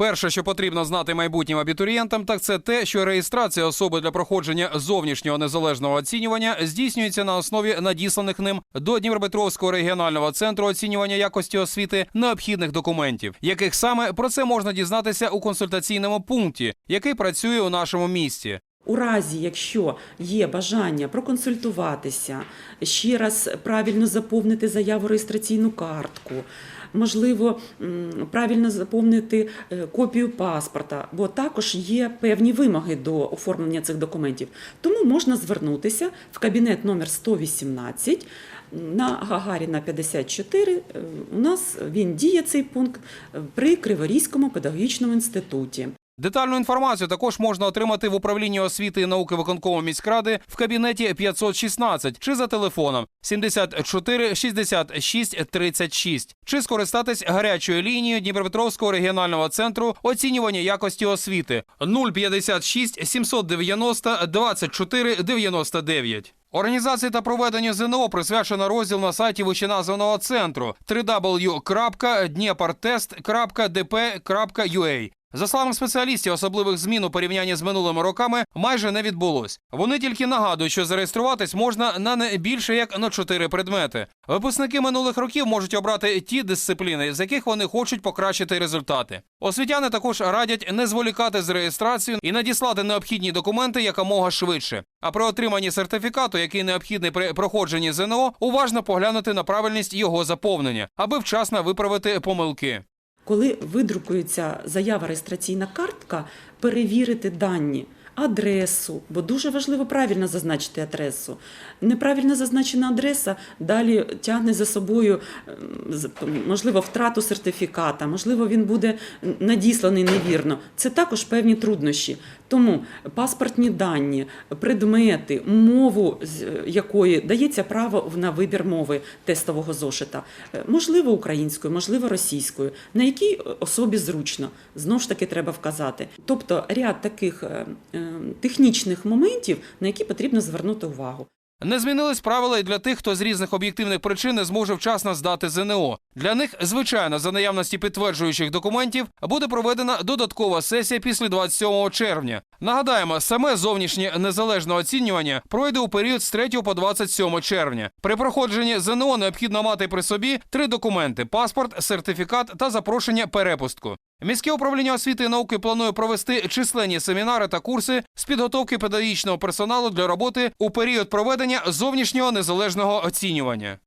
Перше, що потрібно знати майбутнім абітурієнтам, так це те, що реєстрація особи для проходження зовнішнього незалежного оцінювання здійснюється на основі надісланих ним до Дніпропетровського регіонального центру оцінювання якості освіти необхідних документів, яких саме про це можна дізнатися у консультаційному пункті, який працює у нашому місті. У разі, якщо є бажання проконсультуватися, ще раз правильно заповнити заяву реєстраційну картку, можливо, правильно заповнити е, копію паспорта, бо також є певні вимоги до оформлення цих документів. Тому можна звернутися в кабінет номер 118 на Гагаріна 54. Е, У нас він діє цей пункт е, при Криворізькому педагогічному інституті. Детальну інформацію також можна отримати в управлінні освіти і науки виконкому міськради в кабінеті 516 чи за телефоном 74 66 36, чи скористатись гарячою лінією Дніпропетровського регіонального центру оцінювання якості освіти 056 790 24 99. Організації та проведенню ЗНО присвячено розділ на сайті вищеназваного центру www.dnepart.test.dp.ua. За словами спеціалістів, особливих змін у порівнянні з минулими роками майже не відбулось. Вони тільки нагадують, що зареєструватись можна на не більше як на чотири предмети. Випускники минулих років можуть обрати ті дисципліни, з яких вони хочуть покращити результати. Освітяни також радять не зволікати з реєстрацією і надіслати необхідні документи якомога швидше. А при отриманні сертифікату, який необхідний при проходженні ЗНО, уважно поглянути на правильність його заповнення, аби вчасно виправити помилки. Коли видрукується заява реєстраційна картка, перевірити дані, адресу, бо дуже важливо правильно зазначити адресу. Неправильно зазначена адреса далі тягне за собою ем, можливо втрату сертифіката, можливо, він буде надісланий невірно. Це також певні труднощі. Тому паспортні дані, предмети, мову з якої дається право на вибір мови тестового зошита, Е, можливо, українською, можливо, російською, на якій особі зручно, знову ж таки треба вказати. Тобто ряд таких е, е, технічних моментів, на які потрібно звернути увагу. Не змінились правила і для тих, хто з різних об'єктивних причин не зможе вчасно здати ЗНО. Для них, звичайно, за наявності підтверджуючих документів буде проведена додаткова сесія після 27 червня. Нагадаємо, саме зовнішнє незалежне оцінювання пройде у період з 3 по 27 червня. При проходженні ЗНО необхідно мати при собі три документи: паспорт, сертифікат та запрошення перепустку. Міське управління освіти і науки планує провести численні семінари та курси з підготовки педагогічного персоналу для роботи у період проведення зовнішнього незалежного оцінювання.